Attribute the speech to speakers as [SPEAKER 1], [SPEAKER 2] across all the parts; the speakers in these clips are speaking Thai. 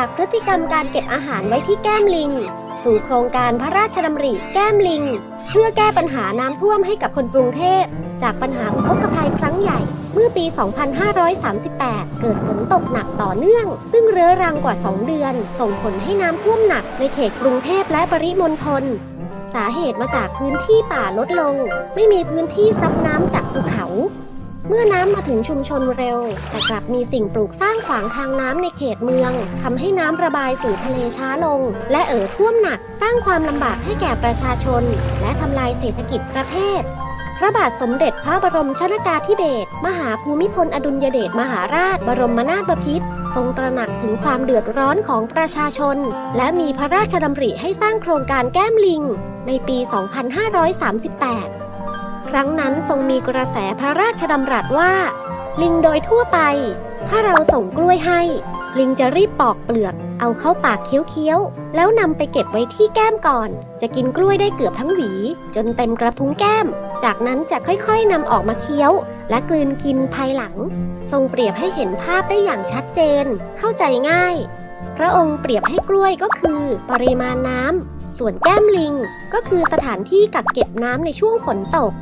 [SPEAKER 1] ากพฤติกรรมการเก็บอาหารไว้ที่แก้มลิง สู่โครงการพระราชดำริแก้มลิง เพื่อแก้ปัญหาน้ำท่วมให้กับคนกรุงเทพ จากปัญหาอุทกภัยครั้งใหญ่ เมื่อปี 2538 เกิดฝนตกหนักต่อเนื่อง ซึ่งเรื้อรังกว่า 2 เดือน ส่งผลให้น้ำท่วมหนักในเขตกรุงเทพและปริมณฑลสาเหตุมาจากพื้นที่ป่าลดลง ไม่มีพื้นที่ซับน้ำจากภูเขา เมื่อน้ำมาถึงชุมชนเร็ว แต่กลับมีสิ่งปลูกสร้างขวางทางน้ำในเขตเมืองทำให้น้ำระบายสู่ทะเลช้าลง และเอ่อท่วมหนัก สร้างความลำบากให้แก่ประชาชน และทำลายเศรษฐกิจประเทศพระบาทสมเด็จพระบรมชนากาธิเบศรมหาภูมิพลอดุลยเดชมหาราช บรมนาถบพิตรทรงตระหนักถึงความเดือดร้อนของประชาชน และมีพระราชดำริให้สร้างโครงการแก้มลิง ในปี 2538 รั้งนั้นทรงมีกระแสพระราชดำรัสว่า ลิงโดยทั่วไป ถ้าเราส่งกล้วยให้ ลิงจะรีบปอกเปลือก เอาเข้าปากเคี้ยวๆ แล้วนำไปเก็บไว้ที่แก้มก่อน จะกินกล้วยได้เกือบทั้งหวี จนเต็มกระพุ้งแก้ม จากนั้นจะค่อยๆนำออกมาเคี้ยว และกลืนกินภายหลัง ทรงเปรียบให้เห็นภาพได้อย่างชัดเจน เข้าใจง่าย พระองค์เปรียบให้กล้วยก็คือ ปริมาณน้ำส่วนแก้มลิงก็คือสถานที่กักเก็บน้ำในช่วงฝนตก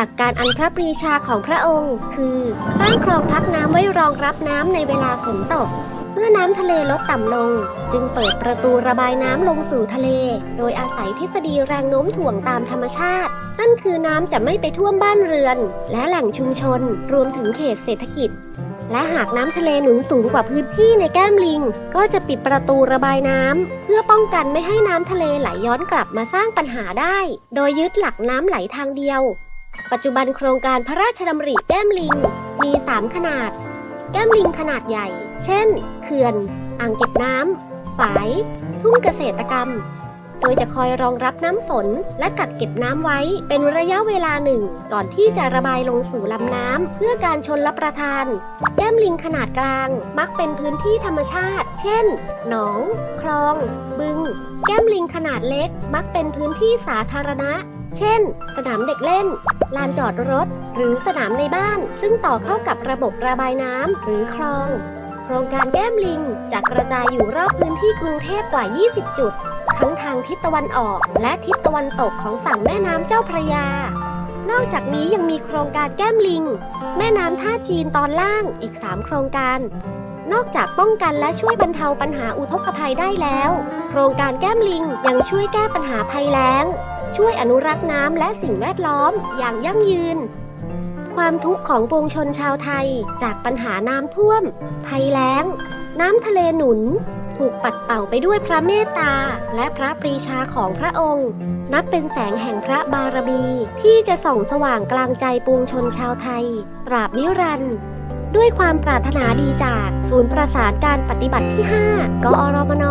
[SPEAKER 1] หลักการอันพระปรีชาของพระองค์ คือสร้างคลองพักน้ำไว้รองรับน้ำในเวลาฝนตก เมื่อน้ำทะเลลดต่ำลง จึงเปิดประตูระบายน้ำลงสู่ทะเล โดยอาศัยทฤษฎีแรงโน้มถ่วงตามธรรมชาติ นั่นคือน้ำจะไม่ไปท่วมบ้านเรือน และแหล่งชุมชน รวมถึงเขตเศรษฐกิจ และหากน้ำทะเลหนุนสูงกว่าพื้นที่ในแก้มลิง ก็จะปิดประตูระบายน้ำเพื่อป้องกันไม่ให้น้ำทะเลไหลย้อนกลับมาสร้างปัญหาได้ โดยยึดหลักน้ำไหลทางเดียว ปัจจุบันโครงการพระราชดำริแก้มลิงมี 3 ขนาด แก้มลิงขนาดใหญ่ เช่น เขื่อน อ่างเก็บน้ำ ฝาย ทุ่งเกษตรกรรม โดยจะคอยรองรับน้ำฝนและกักเก็บน้ำไว้เป็นระยะเวลาหนึ่ง ก่อนที่จะระบายลงสู่ลำน้ำเพื่อการชนรับประทาน แก้มลิงขนาดกลางมักเป็นพื้นที่ธรรมชาติ เช่น หนอง คลอง บึง แก้มลิงขนาดเล็กมักเป็นพื้นที่สาธารณะ เช่น สนามเด็กเล่น ลานจอดรถ หรือสนามในบ้าน ซึ่งต่อเข้ากับระบบระบายน้ำหรือคลอง โครงการแก้มลิงจะกระจายอยู่รอบพื้นที่กรุงเทพกว่า 20 จุด ทั้งทางทิศตะวันออกและทิศตะวันตกของฝั่งแม่น้ำเจ้าพระยา นอกจากนี้ยังมีโครงการแก้มลิง แม่น้ำท่าจีนตอนล่างอีก 3 โครงการนอกจากป้องกันและช่วยบรรเทาปัญหาอุทกภัยได้แล้ว โครงการแก้มลิงยังช่วยแก้ปัญหาภัยแล้ง ช่วยอนุรักษ์น้ำและสิ่งแวดล้อมอย่างยั่งยืน ความทุกข์ของปวงชนชาวไทยจากปัญหาน้ำท่วม ภัยแล้ง น้ำทะเลหนุน ถูกปัดเป่าไปด้วยพระเมตตา และพระปรีชาของพระองค์ นับเป็นแสงแห่งพระบารมี ที่จะส่องสว่างกลางใจปวงชนชาวไทย ตราบนิรันดร์ด้วยความปรารถนาดีจาก ศูนย์ประสานการปฏิบัติที่ 5 กอรมน